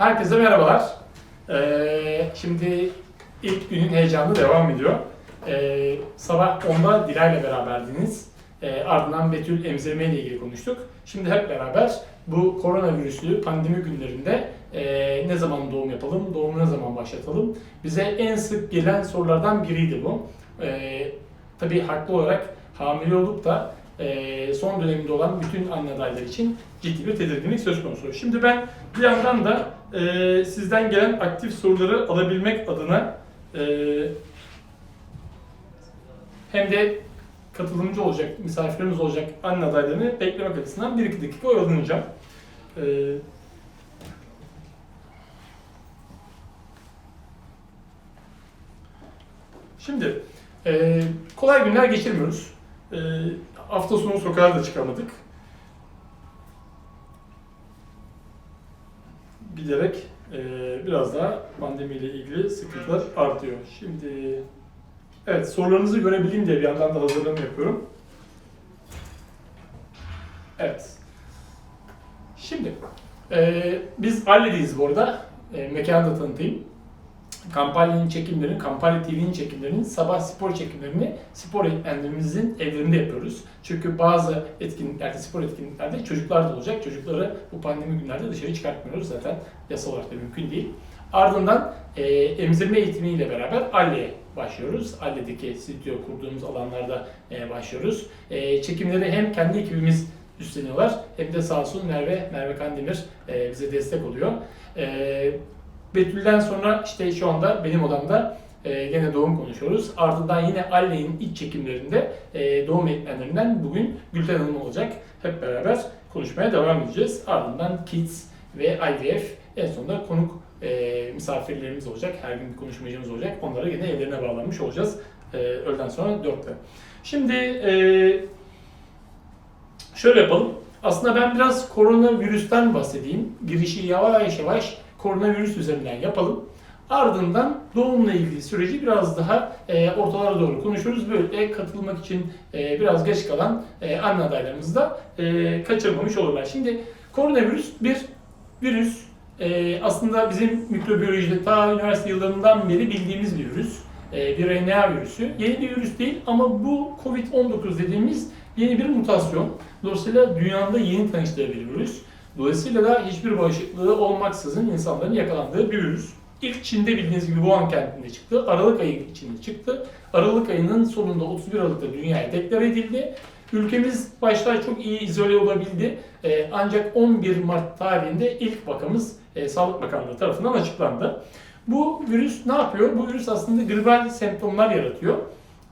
Herkese merhabalar. Ee, şimdi ilk günün heyecanı devam ediyor. Ee, sabah 10'da Dilay'la beraberdiniz. Ee, ardından Betül emzirme ile ilgili konuştuk. Şimdi hep beraber bu koronavirüslü pandemi günlerinde e, ne zaman doğum yapalım, doğumu ne zaman başlatalım? Bize en sık gelen sorulardan biriydi bu. Ee, tabii haklı olarak hamile olup da e, son döneminde olan bütün anne adaylar için ciddi bir tedirginlik söz konusu. Şimdi ben bir yandan da e, sizden gelen aktif soruları alabilmek adına e, hem de katılımcı olacak, misafirlerimiz olacak anne adaylarını beklemek açısından 1-2 dakika oyalanacağım. E, şimdi e, kolay günler geçirmiyoruz. E, hafta sonu sokağa da çıkamadık. Giderek e, biraz daha pandemiyle ilgili sıkıntılar artıyor. Şimdi evet sorularınızı görebileyim diye bir yandan da hazırlama yapıyorum. Evet. Şimdi e, biz Alle'deyiz bu arada. E, mekanı da tanıtayım. Kampanya'nın çekimlerini, Kampanya TV'nin çekimlerini, sabah spor çekimlerini spor eğitmenlerimizin evlerinde yapıyoruz. Çünkü bazı etkinliklerde, spor etkinliklerde çocuklar da olacak. Çocukları bu pandemi günlerde dışarı çıkartmıyoruz zaten yasal olarak da mümkün değil. Ardından e, emzirme eğitimiyle beraber Alle'ye başlıyoruz. Alle'deki stüdyo kurduğumuz alanlarda e, başlıyoruz. E, çekimleri hem kendi ekibimiz üstleniyorlar hem de sağ olsun Merve, Merve Kandemir e, bize destek oluyor. E, Betül'den sonra işte şu anda benim odamda e, gene doğum konuşuyoruz. Ardından yine Alle'nin iç çekimlerinde e, doğum eğitmenlerinden bugün Gülten Hanım olacak. Hep beraber konuşmaya devam edeceğiz. Ardından Kids ve IVF en sonunda konuk e, misafirlerimiz olacak. Her gün bir konuşmacımız olacak. Onlara yine evlerine bağlanmış olacağız. E, öğleden sonra 4'te. Şimdi e, şöyle yapalım. Aslında ben biraz koronavirüsten bahsedeyim. Girişi yavaş yavaş koronavirüs üzerinden yapalım. Ardından doğumla ilgili süreci biraz daha e, ortalara doğru konuşuruz. Böyle katılmak için e, biraz geç kalan e, anne adaylarımız da e, kaçırmamış olurlar. Şimdi koronavirüs bir virüs. E, aslında bizim mikrobiyolojide ta üniversite yıllarından beri bildiğimiz bir virüs. E, bir RNA virüsü. Yeni bir virüs değil ama bu COVID-19 dediğimiz yeni bir mutasyon. Dolayısıyla dünyada yeni tanıştığı bir virüs. Dolayısıyla da hiçbir bağışıklığı olmaksızın insanların yakalandığı bir virüs. İlk Çin'de bildiğiniz gibi Wuhan kentinde çıktı. Aralık ayı içinde çıktı. Aralık ayının sonunda 31 Aralık'ta dünyaya deklar edildi. Ülkemiz başta çok iyi izole olabildi. Ee, ancak 11 Mart tarihinde ilk vakamız e, Sağlık Bakanlığı tarafından açıklandı. Bu virüs ne yapıyor? Bu virüs aslında gribal semptomlar yaratıyor.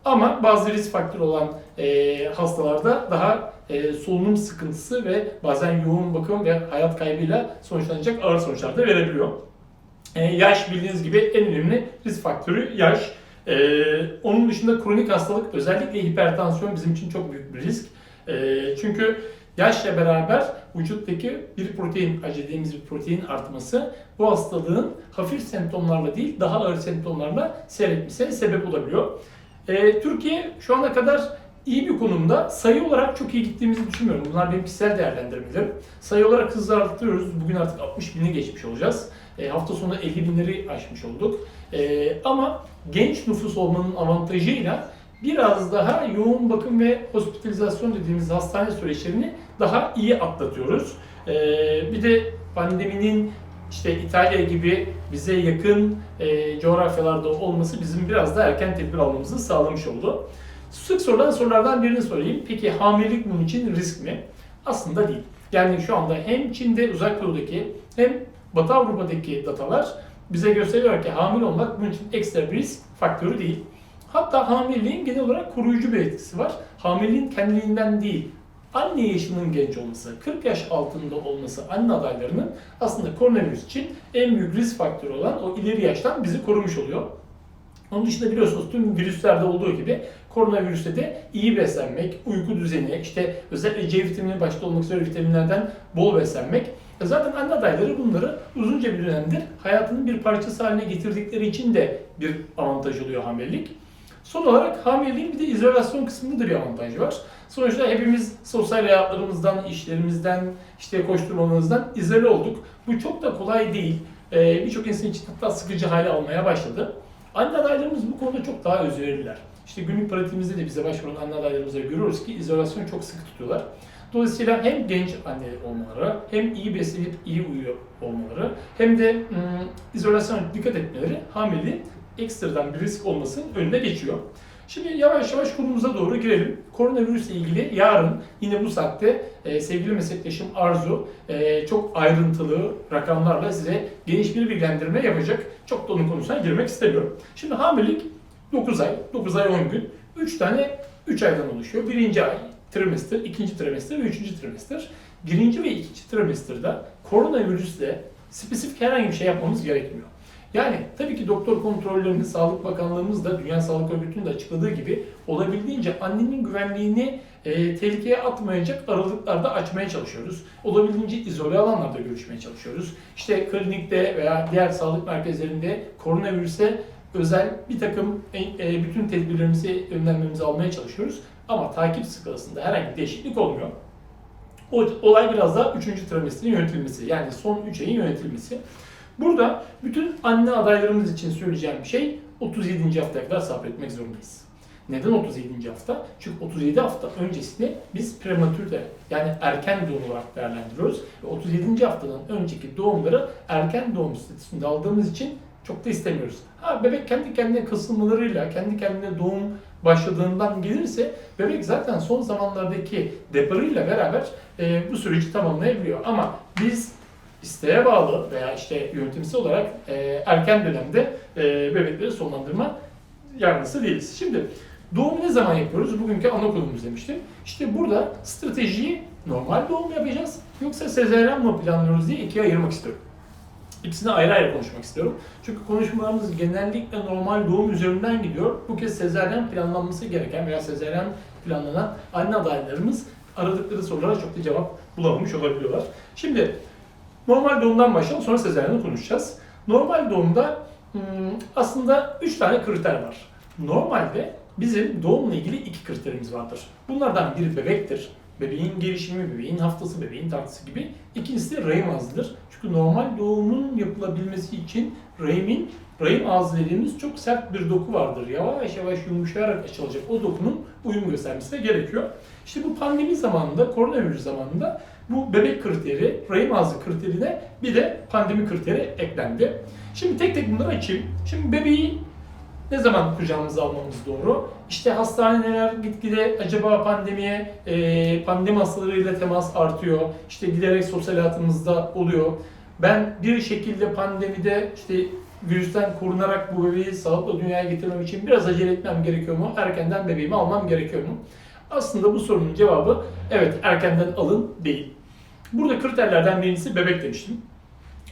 Ama bazı risk faktörü olan e, hastalarda daha e, solunum sıkıntısı ve bazen yoğun bakım ve hayat kaybıyla sonuçlanacak ağır sonuçlar da verebiliyor. E, yaş bildiğiniz gibi en önemli risk faktörü yaş. E, onun dışında kronik hastalık özellikle hipertansiyon bizim için çok büyük bir risk. E, çünkü yaşla beraber vücuttaki bir protein, acı dediğimiz bir protein artması bu hastalığın hafif semptomlarla değil daha ağır semptomlarla seyretmesine sebep olabiliyor. E, Türkiye şu ana kadar iyi bir konumda. Sayı olarak çok iyi gittiğimizi düşünmüyorum. Bunlar benim kişisel değerlendirmelerim. Sayı olarak hızla artırıyoruz. Bugün artık 60 bini geçmiş olacağız. E, hafta sonu 50 binleri aşmış olduk. E, ama genç nüfus olmanın avantajıyla biraz daha yoğun bakım ve hospitalizasyon dediğimiz hastane süreçlerini daha iyi atlatıyoruz. E, bir de pandeminin işte İtalya gibi bize yakın e, coğrafyalarda olması bizim biraz da erken tedbir almamızı sağlamış oldu. Sık sorulan sorulardan birini sorayım. Peki hamilelik bunun için risk mi? Aslında değil. Yani şu anda hem Çin'de uzak doğudaki hem Batı Avrupa'daki datalar bize gösteriyor ki hamile olmak bunun için ekstra bir risk faktörü değil. Hatta hamileliğin genel olarak koruyucu bir etkisi var. Hamileliğin kendiliğinden değil, anne yaşının genç olması, 40 yaş altında olması anne adaylarının aslında koronavirüs için en büyük risk faktörü olan o ileri yaştan bizi korumuş oluyor. Onun dışında biliyorsunuz tüm virüslerde olduğu gibi koronavirüste de iyi beslenmek, uyku düzeni, işte özellikle C vitamini başta olmak üzere vitaminlerden bol beslenmek. Zaten anne adayları bunları uzunca bir dönemdir hayatının bir parçası haline getirdikleri için de bir avantaj oluyor hamilelik. Son olarak hamileliğin bir de izolasyon kısmında da bir avantajı var. Sonuçta hepimiz sosyal hayatlarımızdan, işlerimizden, işte koşturmamızdan izole olduk. Bu çok da kolay değil. e, birçok insan için hatta sıkıcı hale almaya başladı. Anne adaylarımız bu konuda çok daha özverililer. İşte günlük pratiğimizde de bize başvuran anne adaylarımızda görüyoruz ki izolasyon çok sıkı tutuyorlar. Dolayısıyla hem genç anne olmaları, hem iyi beslenip iyi uyuyor olmaları, hem de ım, izolasyona dikkat etmeleri hamileliğin ekstradan bir risk olmasının önüne geçiyor. Şimdi yavaş yavaş konumuza doğru girelim. Koronavirüsle ilgili yarın yine bu saatte e, sevgili meslektaşım Arzu e, çok ayrıntılı rakamlarla size geniş bir bilgilendirme yapacak. Çok da onun konusuna girmek istemiyorum. Şimdi hamilelik 9 ay, 9 ay 10 gün. 3 tane 3 aydan oluşuyor. Birinci ay trimester, ikinci trimester ve üçüncü trimester. Birinci ve ikinci trimesterda koronavirüsle spesifik herhangi bir şey yapmamız gerekmiyor. Yani tabii ki doktor kontrollerini Sağlık Bakanlığımız da Dünya Sağlık Örgütü'nün de açıkladığı gibi olabildiğince annenin güvenliğini e, tehlikeye atmayacak aralıklarda açmaya çalışıyoruz. Olabildiğince izole alanlarda görüşmeye çalışıyoruz. İşte klinikte veya diğer sağlık merkezlerinde koronavirüse özel bir takım e, e, bütün tedbirlerimizi, önlemlerimizi almaya çalışıyoruz. Ama takip skalasında herhangi bir değişiklik olmuyor. O, olay biraz daha 3. trimesterin yönetilmesi. Yani son 3 ayın yönetilmesi. Burada bütün anne adaylarımız için söyleyeceğim şey 37. haftaya kadar sabretmek zorundayız. Neden 37. hafta? Çünkü 37 hafta öncesini biz prematürde yani erken doğum olarak değerlendiriyoruz. Ve 37. haftadan önceki doğumları erken doğum statüsünde aldığımız için çok da istemiyoruz. Ha bebek kendi kendine kasılmalarıyla, kendi kendine doğum başladığından gelirse bebek zaten son zamanlardaki deparıyla beraber e, bu süreci tamamlayabiliyor. Ama biz isteğe bağlı veya işte yönetimsel olarak e, erken dönemde e, bebekleri sonlandırma yanlısı değiliz. Şimdi doğumu ne zaman yapıyoruz? Bugünkü ana konumuz demiştim. İşte burada stratejiyi normal doğum yapacağız yoksa sezaryen mı planlıyoruz diye ikiye ayırmak istiyorum. İkisini ayrı ayrı konuşmak istiyorum. Çünkü konuşmalarımız genellikle normal doğum üzerinden gidiyor. Bu kez sezaryen planlanması gereken veya sezaryen planlanan anne adaylarımız aradıkları sorulara çok da cevap bulamamış olabiliyorlar. Şimdi normal doğumdan başlayalım sonra sezaryeni konuşacağız. Normal doğumda hmm, aslında 3 tane kriter var. Normalde bizim doğumla ilgili iki kriterimiz vardır. Bunlardan biri bebektir. Bebeğin gelişimi, bebeğin haftası, bebeğin tartısı gibi. İkincisi de rahim ağzıdır. Çünkü normal doğumun yapılabilmesi için rahimin, rahim ağzı dediğimiz çok sert bir doku vardır. Yavaş yavaş yumuşayarak açılacak o dokunun uyum göstermesi de gerekiyor. İşte bu pandemi zamanında, koronavirüs zamanında bu bebek kriteri, rahim ağzı kriterine bir de pandemi kriteri eklendi. Şimdi tek tek bunları açayım. Şimdi bebeği ne zaman kucağımıza almamız doğru? İşte hastaneler gitgide acaba pandemiye, e, pandemi hastalarıyla temas artıyor. İşte giderek sosyal hayatımızda oluyor. Ben bir şekilde pandemide işte virüsten korunarak bu bebeği sağlıklı dünyaya getirmem için biraz acele etmem gerekiyor mu? Erkenden bebeğimi almam gerekiyor mu? Aslında bu sorunun cevabı evet erkenden alın değil. Burada kriterlerden birincisi bebek demiştim.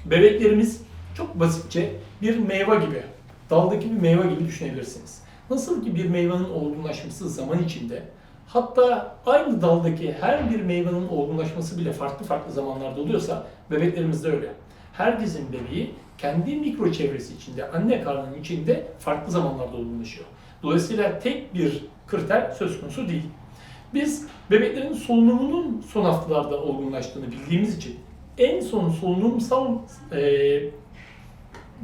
Bebeklerimiz çok basitçe bir meyve gibi, daldaki bir meyve gibi düşünebilirsiniz. Nasıl ki bir meyvenin olgunlaşması zaman içinde, hatta aynı daldaki her bir meyvenin olgunlaşması bile farklı farklı zamanlarda oluyorsa, bebeklerimiz de öyle. Herkesin bebeği kendi mikro çevresi içinde, anne karnının içinde farklı zamanlarda olgunlaşıyor. Dolayısıyla tek bir kriter söz konusu değil. Biz bebeklerin solunumunun son haftalarda olgunlaştığını bildiğimiz için en son solunumsal e,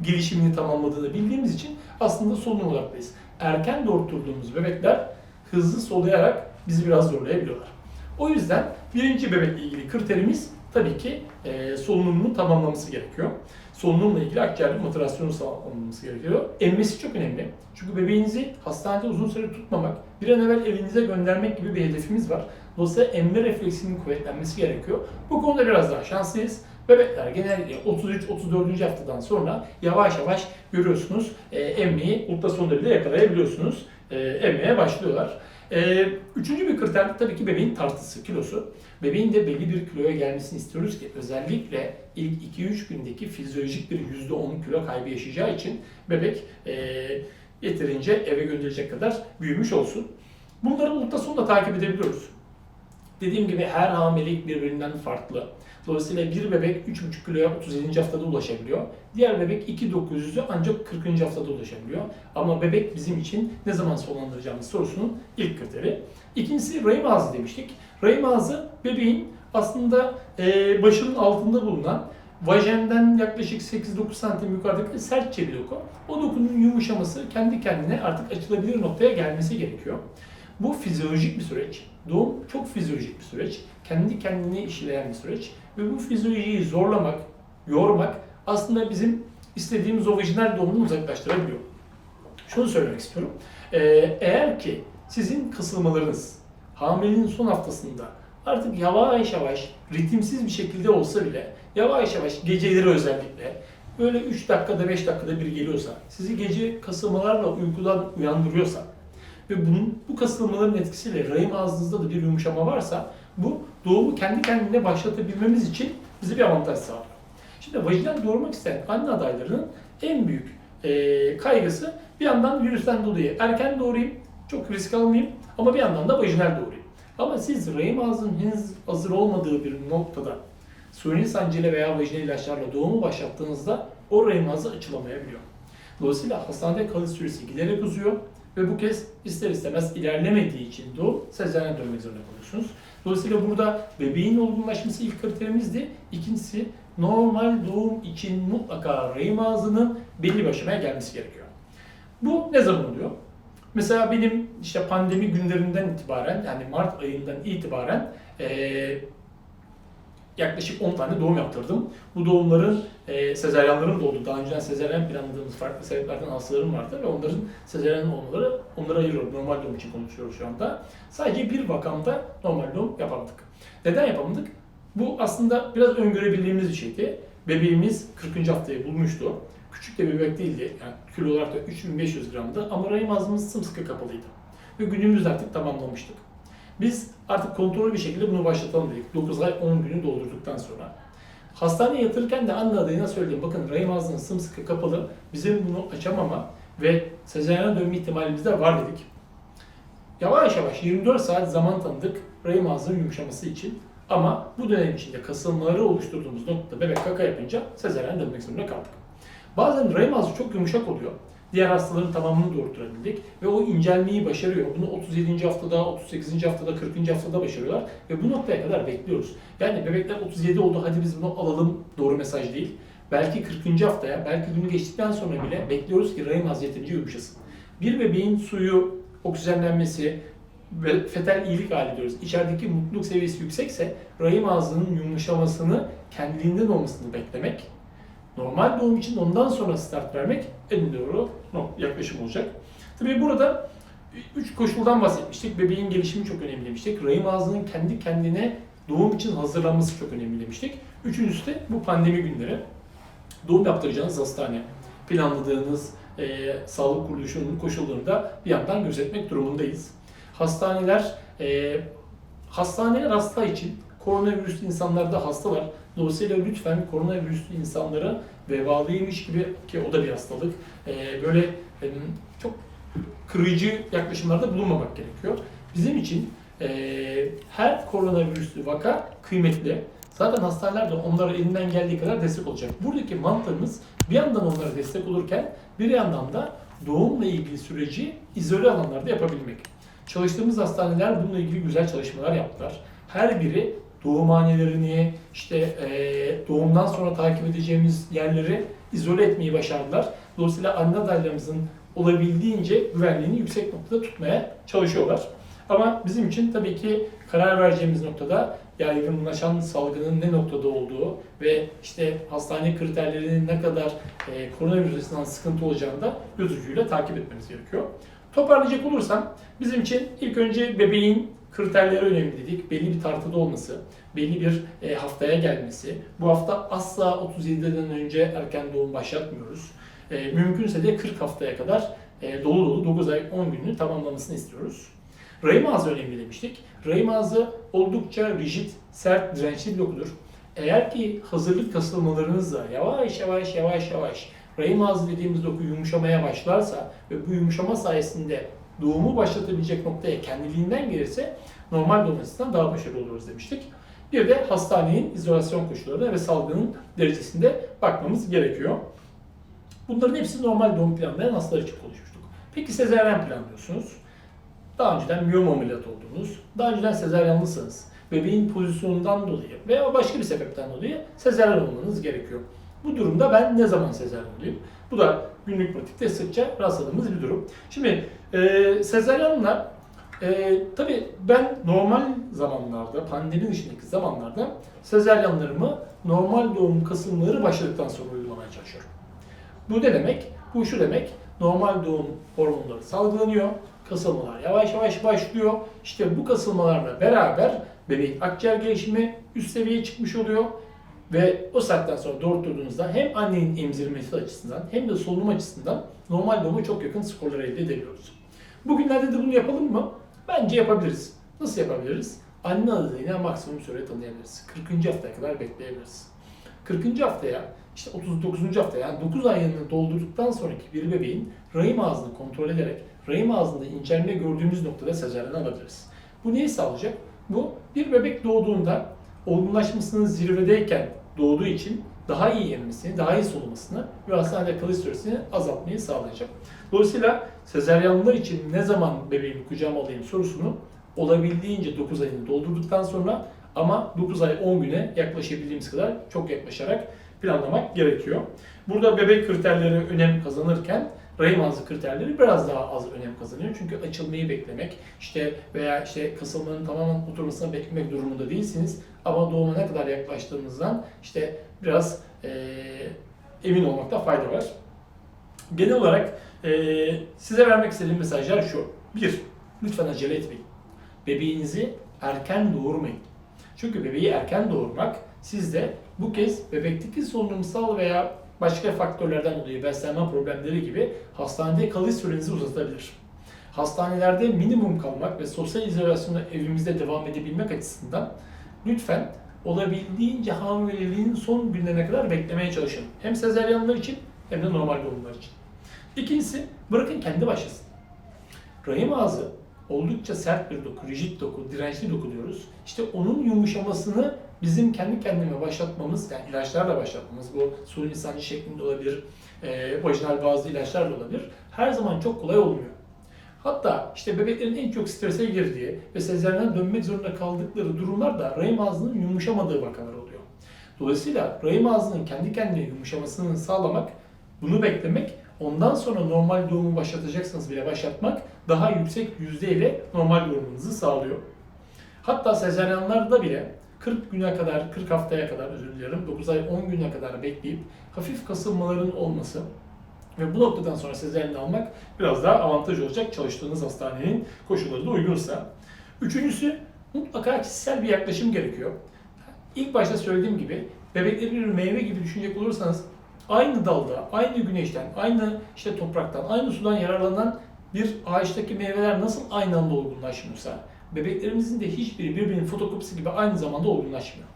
gelişimini tamamladığını bildiğimiz için aslında solunum odaklıyız. Erken doğurtturduğumuz bebekler hızlı soluyarak bizi biraz zorlayabiliyorlar. O yüzden birinci bebekle ilgili kriterimiz tabii ki e, solunumunun tamamlaması gerekiyor. Solunumla ilgili akciğer maturasyonu sağlanması gerekiyor. Emmesi çok önemli. Çünkü bebeğinizi hastanede uzun süre tutmamak, bir an evvel evinize göndermek gibi bir hedefimiz var. Dolayısıyla emme refleksinin kuvvetlenmesi gerekiyor. Bu konuda biraz daha şanslıyız. Bebekler genellikle 33-34. haftadan sonra yavaş yavaş görüyorsunuz e, emmeyi ultrasonda bile yakalayabiliyorsunuz. E, emmeye başlıyorlar. E, üçüncü bir kriter de tabii ki bebeğin tartısı, kilosu. Bebeğin de belli bir kiloya gelmesini istiyoruz ki özellikle ilk 2-3 gündeki fizyolojik bir %10 kilo kaybı yaşayacağı için bebek e, yeterince eve gönderecek kadar büyümüş olsun. Bunları ultrasonda takip edebiliyoruz. Dediğim gibi her hamilelik birbirinden farklı. Dolayısıyla bir bebek 3,5 kiloya 37. haftada ulaşabiliyor. Diğer bebek 2,900'ü ancak 40. haftada ulaşabiliyor. Ama bebek bizim için ne zaman sonlandıracağımız sorusunun ilk kriteri. İkincisi rahim ağzı demiştik. Rahim ağzı bebeğin aslında e, başının altında bulunan vajenden yaklaşık 8-9 santim yukarıdaki sertçe bir doku. O dokunun yumuşaması kendi kendine artık açılabilir noktaya gelmesi gerekiyor. Bu fizyolojik bir süreç. Doğum çok fizyolojik bir süreç. Kendi kendine işleyen bir süreç. Ve bu fizyolojiyi zorlamak, yormak aslında bizim istediğimiz o vajinal doğumunu uzaklaştırabiliyor. Şunu söylemek istiyorum. Ee, eğer ki sizin kasılmalarınız hamileliğin son haftasında artık yavaş yavaş ritimsiz bir şekilde olsa bile yavaş yavaş geceleri özellikle böyle 3 dakikada 5 dakikada bir geliyorsa sizi gece kasılmalarla uykudan uyandırıyorsa ve bunun bu kasılmaların etkisiyle rahim ağzınızda da bir yumuşama varsa bu doğumu kendi kendine başlatabilmemiz için bize bir avantaj sağlıyor. Şimdi vajinal doğurmak isteyen anne adaylarının en büyük e, kaygısı bir yandan virüsten dolayı erken doğurayım, çok risk almayayım ama bir yandan da vajinal doğurayım. Ama siz rahim ağzının henüz hazır olmadığı bir noktada suni sancıyla veya vajinal ilaçlarla doğumu başlattığınızda o rahim ağzı açılamayabiliyor. Dolayısıyla hastanede kalış süresi giderek uzuyor ve bu kez ister istemez ilerlemediği için doğum sezaryen dönmek zorunda kalıyorsunuz. Dolayısıyla burada bebeğin olgunlaşması ilk kriterimizdi. İkincisi normal doğum için mutlaka rahim ağzının belli bir aşamaya gelmesi gerekiyor. Bu ne zaman oluyor? Mesela benim işte pandemi günlerinden itibaren yani Mart ayından itibaren eee, yaklaşık 10 tane doğum yaptırdım. Bu doğumların e, sezaryenlerim de oldu. Daha önceden sezaryen planladığımız farklı sebeplerden hastalarım vardı ve onların sezaryen olmaları onları ayırıyorum. Normal doğum için konuşuyoruz şu anda. Sadece bir vakamda normal doğum yapamadık. Neden yapamadık? Bu aslında biraz öngörebildiğimiz bir şeydi. Bebeğimiz 40. haftayı bulmuştu. Küçük de bebek değildi. Yani kilo olarak da 3500 gramdı ama rahim ağzımız sımsıkı kapalıydı. Ve günümüzde artık tamamlamıştık. Biz artık kontrollü bir şekilde bunu başlatalım dedik. 9 ay 10 günü doldurduktan sonra. Hastaneye yatırırken de anne adayına söyledim. Bakın rahim ağzının sımsıkı kapalı. Bizim bunu açamama ve sezaryene dönme ihtimalimiz de var dedik. Yavaş yavaş 24 saat zaman tanıdık rahim ağzının yumuşaması için. Ama bu dönem içinde kasılmaları oluşturduğumuz noktada bebek kaka yapınca sezaryen dönmek zorunda kaldık. Bazen rahim ağzı çok yumuşak oluyor. Diğer hastaların tamamını doğurturabildik ve o incelmeyi başarıyor. Bunu 37. haftada, 38. haftada, 40. haftada başarıyorlar ve bu noktaya kadar bekliyoruz. Yani bebekler 37 oldu hadi biz bunu alalım doğru mesaj değil. Belki 40. haftaya, belki günü geçtikten sonra bile bekliyoruz ki rahim ağzı yeterince yumuşasın. Bir bebeğin suyu, oksijenlenmesi ve fetal iyilik hali diyoruz. İçerideki mutluluk seviyesi yüksekse rahim ağzının yumuşamasını kendiliğinden olmasını beklemek normal doğum için ondan sonra start vermek en doğru yaklaşım olacak. Tabii burada üç koşuldan bahsetmiştik. Bebeğin gelişimi çok önemli demiştik. Rahim ağzının kendi kendine doğum için hazırlanması çok önemli demiştik. Üçüncüsü de bu pandemi günleri. Doğum yaptıracağınız hastane, planladığınız e, sağlık kuruluşunun koşullarını da bir yandan gözetmek durumundayız. Hastaneler, e, hastaneler hasta için koronavirüslü insanlar da hastalar. Dolayısıyla lütfen koronavirüslü insanlara vebalıymış gibi ki o da bir hastalık. e, böyle çok kırıcı yaklaşımlarda bulunmamak gerekiyor. Bizim için e, her koronavirüslü vaka kıymetli. Zaten hastaneler de onlara elinden geldiği kadar destek olacak. Buradaki mantığımız bir yandan onlara destek olurken bir yandan da doğumla ilgili süreci izole alanlarda yapabilmek. Çalıştığımız hastaneler bununla ilgili güzel çalışmalar yaptılar. Her biri doğumhanelerini, işte e, doğumdan sonra takip edeceğimiz yerleri izole etmeyi başardılar. Dolayısıyla anne adaylarımızın olabildiğince güvenliğini yüksek noktada tutmaya çalışıyorlar. Ama bizim için tabii ki karar vereceğimiz noktada yaygınlaşan salgının ne noktada olduğu ve işte hastane kriterlerinin ne kadar e, koronavirüsünden sıkıntı olacağını da göz ucuyla takip etmemiz gerekiyor. Toparlayacak olursam bizim için ilk önce bebeğin kriterleri önemli dedik. Belli bir tartıda olması, belli bir e, haftaya gelmesi. Bu hafta asla 37'den önce erken doğum başlatmıyoruz. E, mümkünse de 40 haftaya kadar e, dolu dolu 9 ay 10 gününü tamamlamasını istiyoruz. Rahim ağzı önemli demiştik. Rahim ağzı oldukça rigid, sert, dirençli bir dokudur. Eğer ki hazırlık kasılmalarınızla yavaş yavaş yavaş yavaş rahim ağzı dediğimiz doku yumuşamaya başlarsa ve bu yumuşama sayesinde doğumu başlatabilecek noktaya kendiliğinden gelirse normal açısından daha başarılı oluruz demiştik. Bir de hastanenin izolasyon koşullarına ve salgının derecesinde bakmamız gerekiyor. Bunların hepsi normal doğum planlayan hastalar için konuşmuştuk. Peki sezaryen planlıyorsunuz. Daha önceden miyom ameliyat oldunuz. Daha önceden sezaryenlısınız. bebeğin pozisyonundan dolayı veya başka bir sebepten dolayı sezaryen olmanız gerekiyor. Bu durumda ben ne zaman sezaryen olayım? Bu da günlük pratikte sıkça rastladığımız bir durum. Şimdi e, sezaryenler e, tabii ben normal zamanlarda, pandemi dışındaki zamanlarda sezaryenlerimi normal doğum kasılmaları başladıktan sonra uygulamaya çalışıyorum. Bu ne demek? Bu şu demek, normal doğum hormonları salgılanıyor, kasılmalar yavaş yavaş başlıyor. İşte bu kasılmalarla beraber bebeğin akciğer gelişimi üst seviyeye çıkmış oluyor. Ve o saatten sonra doğurttuğunuzda hem annenin emzirmesi açısından hem de solunum açısından normal doğuma çok yakın skorlar elde edebiliyoruz. Bugünlerde de bunu yapalım mı? Bence yapabiliriz. Nasıl yapabiliriz? Anne adayına maksimum süre tanıyabiliriz. 40. haftaya kadar bekleyebiliriz. 40. haftaya işte 39. hafta yani 9 ayını doldurduktan sonraki bir bebeğin rahim ağzını kontrol ederek rahim ağzında incelme gördüğümüz noktada sezaryen alabiliriz. Bu neyi sağlayacak? Bu bir bebek doğduğunda olgunlaşmasının zirvedeyken doğduğu için daha iyi emmesini, daha iyi solumasını ve hastanede kalış süresini azaltmayı sağlayacak. Dolayısıyla sezaryenler için ne zaman bebeğimi kucağıma alayım sorusunu olabildiğince 9 ayını doldurduktan sonra ama 9 ay 10 güne yaklaşabildiğimiz kadar çok yaklaşarak planlamak gerekiyor. Burada bebek kriterleri önem kazanırken rahim ağzı kriterleri biraz daha az önem kazanıyor. Çünkü açılmayı beklemek işte veya işte kasılmanın tamamen oturmasını beklemek durumunda değilsiniz. Ama doğuma ne kadar yaklaştığınızdan işte biraz eee, emin olmakta fayda var. Genel olarak eee, size vermek istediğim mesajlar şu. Bir, lütfen acele etmeyin. Bebeğinizi erken doğurmayın. Çünkü bebeği erken doğurmak sizde bu kez bebekteki solunumsal veya başka faktörlerden dolayı beslenme problemleri gibi hastanede kalış sürenizi uzatabilir. Hastanelerde minimum kalmak ve sosyal izolasyonda evimizde devam edebilmek açısından lütfen olabildiğince hamileliğin son günlerine kadar beklemeye çalışın. Hem sezaryenler için hem de normal doğumlar için. İkincisi bırakın kendi başlasın. Rahim ağzı oldukça sert bir doku, rigid doku, dirençli doku diyoruz. İşte onun yumuşamasını bizim kendi kendime başlatmamız, yani ilaçlarla başlatmamız, bu suni insancı şeklinde olabilir, e, vajinal bazı ilaçlar da olabilir. Her zaman çok kolay olmuyor. Hatta işte bebeklerin en çok strese girdiği ve sezaryenden dönmek zorunda kaldıkları durumlar da rahim ağzının yumuşamadığı vakalar oluyor. Dolayısıyla rahim ağzının kendi kendine yumuşamasını sağlamak, bunu beklemek, ondan sonra normal doğumu başlatacaksanız bile başlatmak daha yüksek yüzdeyle normal doğumunuzu sağlıyor. Hatta sezaryenlerde bile 40 güne kadar, 40 haftaya kadar özür dilerim, 9 ay 10 güne kadar bekleyip hafif kasılmaların olması ve bu noktadan sonra sezaryen almak biraz daha avantaj olacak çalıştığınız hastanenin koşulları da uygunsa. Üçüncüsü mutlaka kişisel bir yaklaşım gerekiyor. İlk başta söylediğim gibi bebekleri bir meyve gibi düşünecek olursanız aynı dalda, aynı güneşten, aynı işte topraktan, aynı sudan yararlanan bir ağaçtaki meyveler nasıl aynı anda olgunlaşmıyorsa bebeklerimizin de hiçbiri birbirinin fotokopisi gibi aynı zamanda olgunlaşmıyor.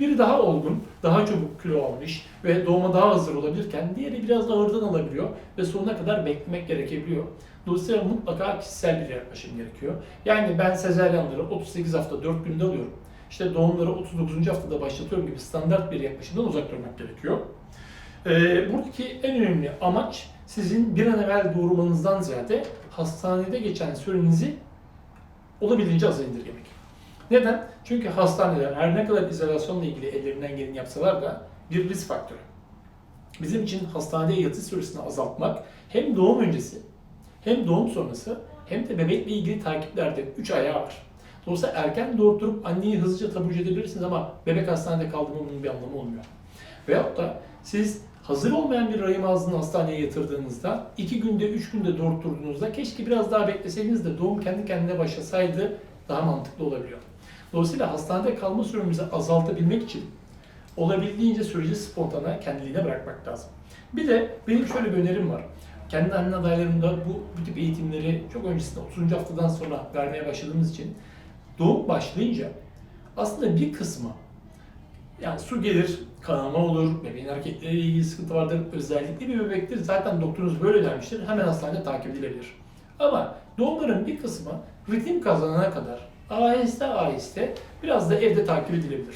Biri daha olgun, daha çabuk kilo almış ve doğuma daha hazır olabilirken diğeri biraz da ağırdan alabiliyor ve sonuna kadar beklemek gerekebiliyor. Dolayısıyla mutlaka kişisel bir yaklaşım gerekiyor. Yani ben sezaryenleri 38 hafta 4 günde alıyorum. İşte doğumları 39. haftada başlatıyorum gibi standart bir yaklaşımdan uzak durmak gerekiyor. Ee, buradaki en önemli amaç sizin bir an evvel doğurmanızdan ziyade hastanede geçen sürenizi olabildiğince aza indirgemek. Neden? Çünkü hastaneler her ne kadar izolasyonla ilgili ellerinden geleni yapsalar da bir risk faktörü. Bizim için hastaneye yatış süresini azaltmak hem doğum öncesi hem doğum sonrası hem de bebekle ilgili takiplerde 3 ayağı var. Dolayısıyla erken doğurtup anneyi hızlıca taburcu edebilirsiniz ama bebek hastanede kaldı mı bunun bir anlamı olmuyor. Veyahut da siz hazır olmayan bir rahim ağzını hastaneye yatırdığınızda, 2 günde, 3 günde doğurtturduğunuzda keşke biraz daha bekleseydiniz de doğum kendi kendine başlasaydı daha mantıklı olabiliyor. Dolayısıyla hastanede kalma süremizi azaltabilmek için olabildiğince süreci spontane kendiliğine bırakmak lazım. Bir de benim şöyle bir önerim var. Kendi anne adaylarımda bu, bu tip eğitimleri çok öncesinde 30. haftadan sonra vermeye başladığımız için doğum başlayınca aslında bir kısmı yani su gelir, kanama olur, bebeğin hareketleriyle ilgili sıkıntı vardır, özellikle bir bebektir. Zaten doktorunuz böyle dermiştir, hemen hastanede takip edilebilir. Ama doğumların bir kısmı ritim kazanana kadar aheste aheste biraz da evde takip edilebilir.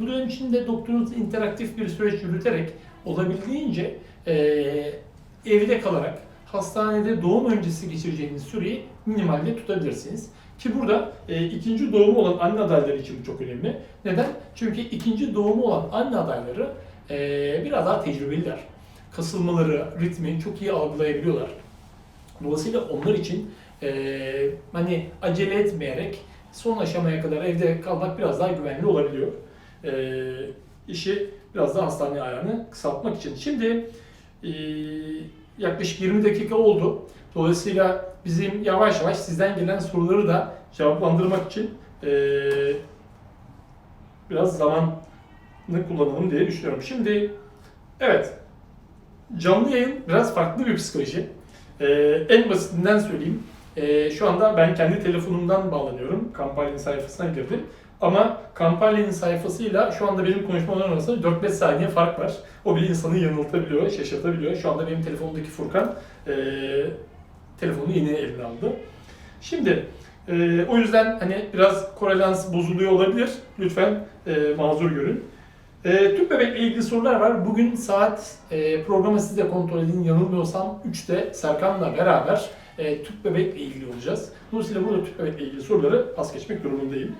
Bu dönem içinde doktorunuz interaktif bir süreç yürüterek olabildiğince eee, evde kalarak hastanede doğum öncesi geçireceğiniz süreyi minimalde tutabilirsiniz. Ki burada e, ikinci doğumu olan anne adayları için bu çok önemli. Neden? Çünkü ikinci doğumu olan anne adayları e, biraz daha tecrübeliler. Kasılmaları, ritmi çok iyi algılayabiliyorlar. Dolayısıyla onlar için e, hani acele etmeyerek son aşamaya kadar evde kalmak biraz daha güvenli olabiliyor. E, işi biraz daha hastane ayarını kısaltmak için. Şimdi e, yaklaşık 20 dakika oldu. Dolayısıyla bizim yavaş yavaş sizden gelen soruları da cevaplandırmak için e, biraz zamanını kullanalım diye düşünüyorum. Şimdi evet canlı yayın biraz farklı bir psikoloji. E, en basitinden söyleyeyim. E, şu anda ben kendi telefonumdan bağlanıyorum. Kampanyanın sayfasına girdim. Ama kampanyanın sayfasıyla şu anda benim konuşmalarım arasında 4-5 saniye fark var. O bile insanı yanıltabiliyor, şaşırtabiliyor. Şu anda benim telefonumdaki Furkan e, telefonu yeni eline aldı. Şimdi e, o yüzden hani biraz korelans bozuluyor olabilir. Lütfen e, mazur görün. E, tüp bebekle ilgili sorular var. Bugün saat e, programı siz de kontrol edin. Yanılmıyorsam 3'te Serkan'la beraber e, tüp bebekle ilgili olacağız. Dolayısıyla burada tüp bebekle ilgili soruları pas geçmek durumundayım.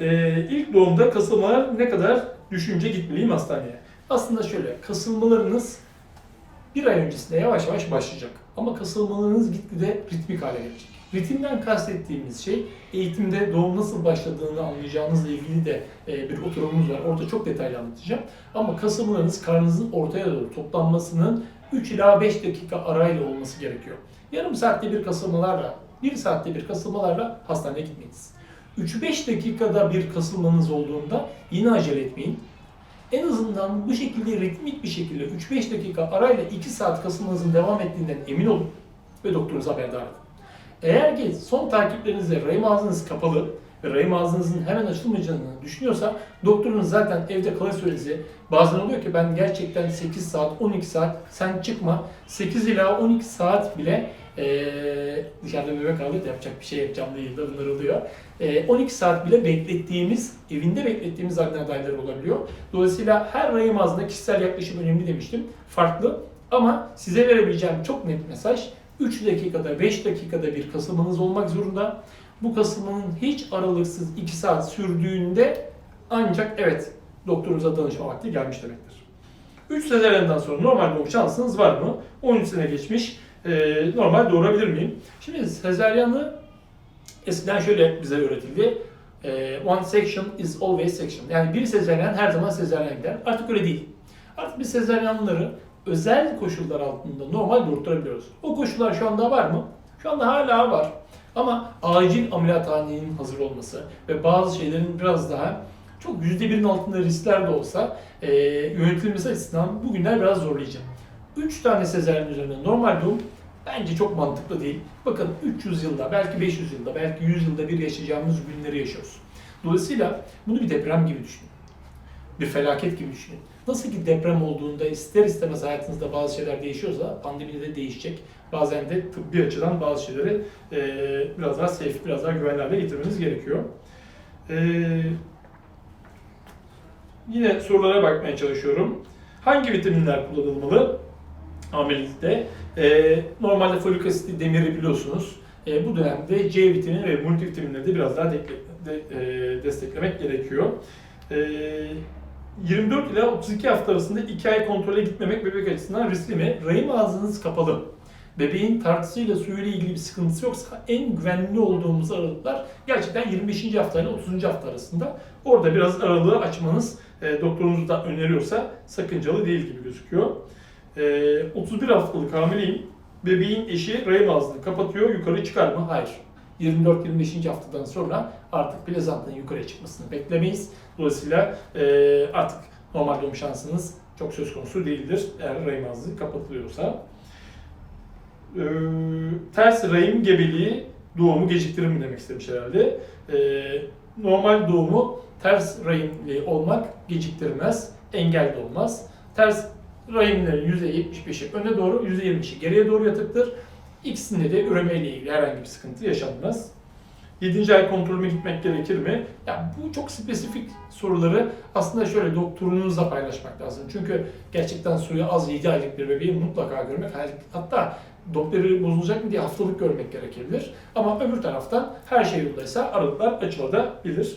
E, ilk doğumda kasılmalar ne kadar düşünce gitmeliyim hastaneye? Aslında şöyle, kasılmalarınız bir ay öncesinde yavaş yavaş başlayacak. Ama kasılmalarınız gitgide ritmik hale gelecek. Ritimden kastettiğimiz şey eğitimde doğum nasıl başladığını anlayacağınızla ilgili de e, bir oturumumuz var. Orada çok detaylı anlatacağım. Ama kasılmalarınız karnınızın ortaya doğru toplanmasının 3 ila 5 dakika arayla olması gerekiyor. Yarım saatte bir kasılmalarla, 1 saatte bir kasılmalarla hastaneye gitmeyiniz. 3-5 dakikada bir kasılmanız olduğunda yine acele etmeyin. En azından bu şekilde ritmik bir şekilde 3-5 dakika arayla 2 saat kasılmanızın devam ettiğinden emin olun ve doktorunuza haberdar edin. Eğer ki son takiplerinizde rahim ağzınız kapalı ve rahim ağzınızın hemen açılmayacağını düşünüyorsa doktorunuz zaten evde kalır süresi bazen oluyor ki ben gerçekten 8 saat 12 saat sen çıkma 8 ila 12 saat bile eee dışarıda bebek alıyor da yapacak bir şey yapacağım değil de bunlar oluyor. Eee, 12 saat bile beklettiğimiz, evinde beklettiğimiz anne adayları olabiliyor. Dolayısıyla her rahim ağzında kişisel yaklaşım önemli demiştim. Farklı ama size verebileceğim çok net mesaj 3 dakikada 5 dakikada bir kasılmanız olmak zorunda. Bu kasılmanın hiç aralıksız 2 saat sürdüğünde ancak evet doktorunuza danışma vakti gelmiş demektir. 3 sezeryenden sonra normal doğum şansınız var mı? 13 sene geçmiş. Ee, normal doğurabilir miyim? Şimdi sezeryanı eskiden şöyle bize öğretildi. Ee, one section is always section. Yani bir sezeryan her zaman sezeryan gider. Artık öyle değil. Artık biz sezeryanları özel koşullar altında normal doğurtturabiliyoruz. O koşullar şu anda var mı? Şu anda hala var. Ama acil ameliyathanenin hazır olması ve bazı şeylerin biraz daha çok yüzde birin altında riskler de olsa e, yönetilmesi açısından bugünler biraz zorlayıcı. 3 tane sezaryen üzerinde normal doğum bence çok mantıklı değil. Bakın 300 yılda, belki 500 yılda, belki 100 yılda bir yaşayacağımız günleri yaşıyoruz. Dolayısıyla bunu bir deprem gibi düşünün. Bir felaket gibi düşünün. Nasıl ki deprem olduğunda ister istemez hayatınızda bazı şeyler değişiyorsa pandemide de değişecek. Bazen de tıbbi açıdan bazı şeyleri e, biraz daha safe, biraz daha güvenli hale getirmeniz gerekiyor. E, yine sorulara bakmaya çalışıyorum. Hangi vitaminler kullanılmalı hamilelikte? E, normalde folik asitli demiri biliyorsunuz. E, bu dönemde C vitamini ve multivitaminleri de biraz daha de, de, e, desteklemek gerekiyor. E, 24 ile 32 hafta arasında 2 ay kontrole gitmemek bebek açısından riskli mi? Rahim ağzınız kapalı. Bebeğin tartısıyla suyuyla ilgili bir sıkıntısı yoksa en güvenli olduğumuz aralıklar gerçekten 25. hafta ile 30. hafta arasında. Orada biraz aralığı açmanız e, doktorunuz da öneriyorsa sakıncalı değil gibi gözüküyor. E, 31 haftalık hamileyim. Bebeğin eşi rahim ağzını kapatıyor. Yukarı çıkar mı? Hayır. 24-25. haftadan sonra artık plazantanın yukarıya çıkmasını beklemeyiz. Dolayısıyla e, artık normal doğum şansınız çok söz konusu değildir eğer rahim ağzı kapatılıyorsa. E, ters rahim gebeliği doğumu geciktirir mi demek istemiş herhalde. E, normal doğumu ters rahimli olmak geciktirmez, engel de olmaz. Ters rahimlerin %75'i öne doğru, %25'i geriye doğru yatıktır. İkisinde de üreme ile ilgili herhangi bir sıkıntı yaşanmaz. 7. ay kontrolüme gitmek gerekir mi? Ya bu çok spesifik soruları aslında şöyle doktorunuzla paylaşmak lazım. Çünkü gerçekten suyu az 7 aylık bir bebeği mutlaka görmek, hatta doktoru bozulacak mı diye haftalık görmek gerekebilir. Ama öbür taraftan her şey yolundaysa aralıklar açılabilir.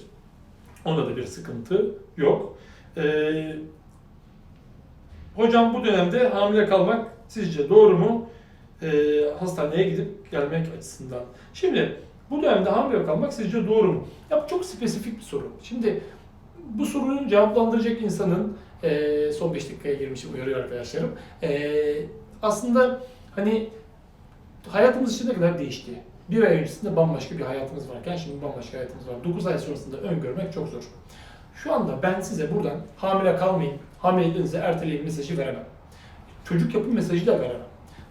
Onda da bir sıkıntı yok. Ee, hocam bu dönemde hamile kalmak sizce doğru mu? Ee, hastaneye gidip gelmek açısından. Şimdi bu dönemde hamile kalmak sizce doğru mu? Ya bu çok spesifik bir soru. Şimdi bu soruyu cevaplandıracak insanın e, son 5 dakikaya girmişim uyarıyor arkadaşlarım. E, aslında hani hayatımız için ne kadar değişti. Bir ay öncesinde bambaşka bir hayatımız varken şimdi bambaşka hayatımız var. 9 ay sonrasında öngörmek çok zor. Şu anda ben size buradan hamile kalmayın, hamileliğinizi erteleyin mesajı veremem. Çocuk yapın mesajı da veremem.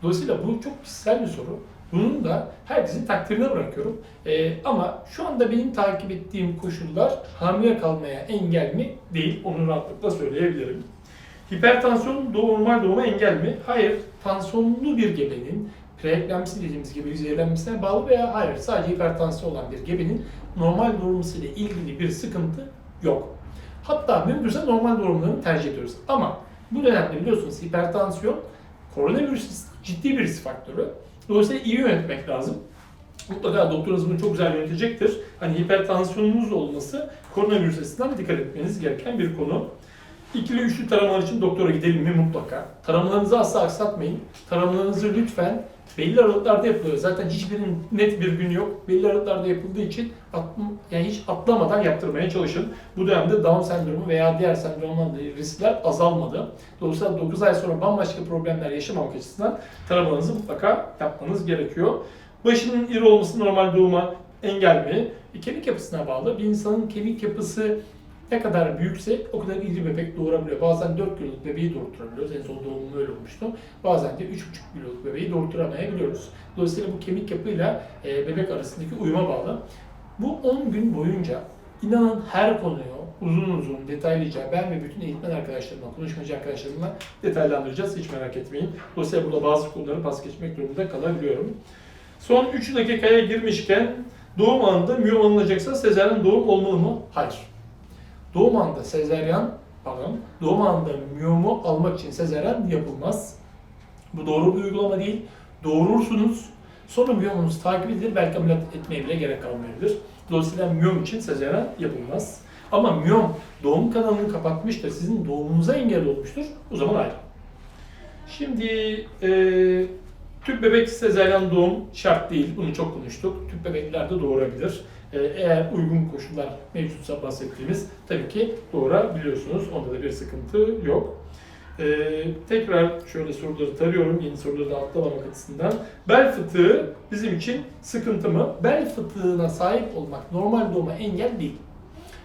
Dolayısıyla bu çok kişisel bir soru. Bunun da herkesin takdirine bırakıyorum. Ee, ama şu anda benim takip ettiğim koşullar hamile kalmaya engel mi? Değil. Onu rahatlıkla söyleyebilirim. Hipertansiyon normal doğuma engel mi? Hayır. Tansiyonlu bir gebenin preeklemsi dediğimiz gibi zehirlenmesine bağlı veya hayır sadece hipertansiyon olan bir gebenin normal doğurması ile ilgili bir sıkıntı yok. Hatta mümkünse normal doğumlarını tercih ediyoruz. Ama bu dönemde biliyorsunuz hipertansiyon koronavirüs ciddi bir risk faktörü. Dolayısıyla iyi yönetmek lazım. Mutlaka doktorunuz bunu çok güzel yönetecektir. Hani hipertansiyonunuz olması koronavirüs açısından dikkat etmeniz gereken bir konu. İkili üçlü taramalar için doktora gidelim mi mutlaka. Taramalarınızı asla aksatmayın. Taramalarınızı lütfen belli aralıklarda yapılıyor. Zaten hiçbirinin net bir gün yok. Belli aralıklarda yapıldığı için yani hiç atlamadan yaptırmaya çalışın. Bu dönemde Down sendromu veya diğer sendromlarla riskler azalmadı. Dolayısıyla 9 ay sonra bambaşka problemler yaşamamak açısından taramalarınızı mutlaka yapmanız gerekiyor. Başının iri olması normal doğuma engel mi? E, kemik yapısına bağlı. Bir insanın kemik yapısı ne kadar büyükse o kadar iri bebek doğurabiliyor. Bazen 4 kiloluk bebeği doğurtturabiliyoruz. En son doğumum öyle olmuştu. Bazen de 3,5 kiloluk bebeği doğurtturamayabiliyoruz. Dolayısıyla bu kemik yapıyla e, bebek arasındaki uyuma bağlı. Bu 10 gün boyunca inanın her konuyu uzun uzun, detaylıca ben ve bütün eğitmen arkadaşlarımla, konuşmacı arkadaşlarımla detaylandıracağız. Hiç merak etmeyin. Dolayısıyla burada bazı konuları pas geçmek durumunda kalabiliyorum. Son 3 dakikaya girmişken doğum anında miyom alınacaksa sezaryen doğum olmalı mı? Hayır. Doğum anında sezeryan, pardon, doğum anında miyomu almak için sezeryan yapılmaz. Bu doğru bir uygulama değil. Doğurursunuz, sonra miyomunuz takip edilir, belki ameliyat etmeye bile gerek kalmayabilir. Dolayısıyla miyom için sezeryan yapılmaz. Ama miyom doğum kanalını kapatmıştır, sizin doğumunuza engel olmuştur, o zaman ayrı. Şimdi e, tüp bebek sezeryan doğum şart değil, bunu çok konuştuk. Tüp bebekler de doğurabilir. Ee, eğer uygun koşullar mevcutsa bahsettiğimiz tabii ki doğurabiliyorsunuz. Onda da bir sıkıntı yok. Ee, tekrar şöyle soruları tarıyorum, yeni soruları da atlamamak açısından. Bel fıtığı bizim için sıkıntı mı? Bel fıtığına sahip olmak normal doğuma engel değil.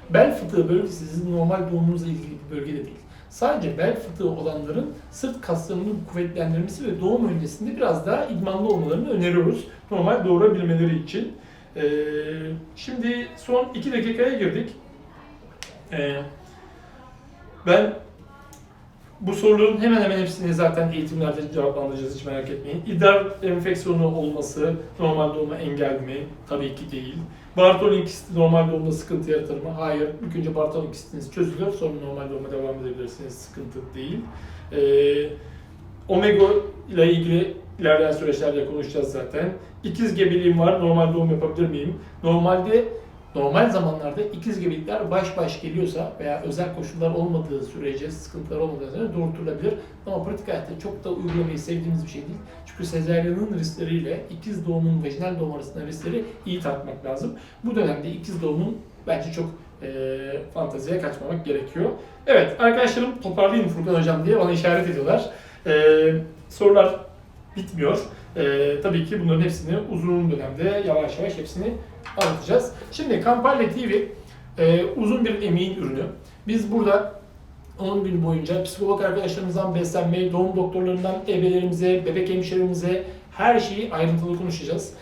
Bel fıtığı bölgesi sizin normal doğumunuzla ilgili bir bölge de değil. Sadece bel fıtığı olanların sırt kaslarının kuvvetlendirmesi ve doğum öncesinde biraz daha idmanlı olmalarını öneriyoruz. Normal doğurabilmeleri için. Ee, şimdi son iki dakikaya girdik. Ee, ben bu soruların hemen hemen hepsini zaten eğitimlerde cevaplandıracağız hiç merak etmeyin. İdrar enfeksiyonu olması normal doğuma engel mi? Tabii ki değil. Bartolin kisti normal doğumda sıkıntı yaratır mı? Hayır. İlk önce Bartolin kistiniz çözülür sonra normal doğuma devam edebilirsiniz. Sıkıntı değil. Ee, omega ile ilgili ilerleyen süreçlerde konuşacağız zaten. İkiz gebeliğim var. Normal doğum yapabilir miyim? Normalde normal zamanlarda ikiz gebelikler baş baş geliyorsa veya özel koşullar olmadığı sürece, sıkıntılar olmadığı sürece doğurtulabilir. Ama pratik hayatta çok da uygulamayı sevdiğimiz bir şey değil. Çünkü sezaryanın riskleriyle ikiz doğumun vajinal doğum arasında riskleri iyi tartmak lazım. Bu dönemde ikiz doğumun bence çok e, fanteziye kaçmamak gerekiyor. Evet arkadaşlarım toparlayın Furkan Hocam diye bana işaret ediyorlar. E, sorular bitmiyor. E, tabii ki bunların hepsini uzun dönemde yavaş yavaş hepsini anlatacağız. Şimdi Kampanya TV e, uzun bir emeğin ürünü. Biz burada 10 gün boyunca psikolog arkadaşlarımızdan beslenmeye, doğum doktorlarından ebelerimize, bebek hemşiremize her şeyi ayrıntılı konuşacağız.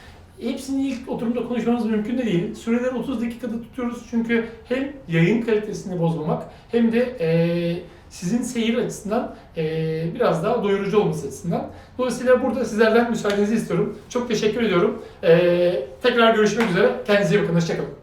Hepsini ilk oturumda konuşmamız mümkün de değil. Süreleri 30 dakikada tutuyoruz çünkü hem yayın kalitesini bozmamak hem de e, sizin seyir açısından e, biraz daha doyurucu olması açısından. Dolayısıyla burada sizlerden müsaadenizi istiyorum. Çok teşekkür ediyorum. E, tekrar görüşmek üzere. Kendinize iyi bakın. Hoşçakalın.